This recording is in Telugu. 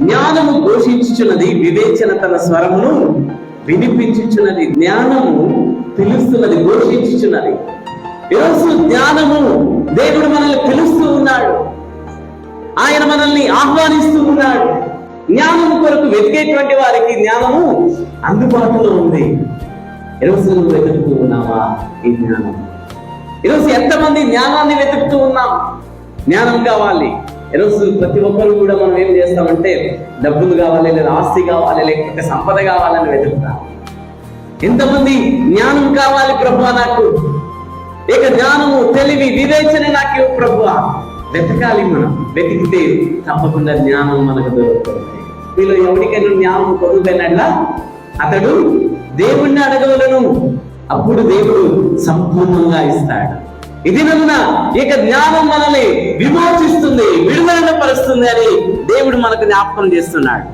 జ్ఞానము ఘోషించుచున్నది వివేచన తన స్వరమును వినిపించుచున్నది. జ్ఞానము పిలుస్తున్నది ఘోషించుచున్నది ఈరోజు జ్ఞానము దేవుడు మనల్ని పిలుస్తూ ఉన్నాడు. ఆయన మనల్ని ఆహ్వానిస్తూ ఉన్నాడు. జ్ఞానము కొరకు వెతికేటువంటి వారికి జ్ఞానము అందుబాటులో ఉంది. ఈరోజు నువ్వు వెతుకుతూ ఉన్నావా ఈ జ్ఞానం ఈరోజు ఎంతమంది జ్ఞానాన్ని వెతుకుతూ ఉన్నాం? జ్ఞానం కావాలి. ఈరోజు ప్రతి ఒక్కరు కూడా మనం ఏం చేస్తామంటే డబ్బులు కావాలి లేదా ఆస్తి కావాలి లేకపోతే సంపద కావాలని వెతుకుతాం. ఎంతమంది జ్ఞానం కావాలి ప్రభు నాకు. ఇక జ్ఞానము తెలివి వివేచన నాకు ఇవ్వు ప్రభు వెతకాలి మనం. వెతికితే తప్పకుండా జ్ఞానం మనకు దొరుకుతుంది. వీళ్ళు ఎవరికైనా జ్ఞానం పొందుతున్నట్లా అతడు దేవుణ్ణి అడగవలను. అప్పుడు దేవుడు సంపూర్ణంగా ఇస్తాడు. ఇది నమ్మున ఇక జ్ఞానం మనల్ని విమోచిస్తుంది వస్తుంది అని దేవుడు మనకు జ్ఞాపకం చేస్తున్నాడు.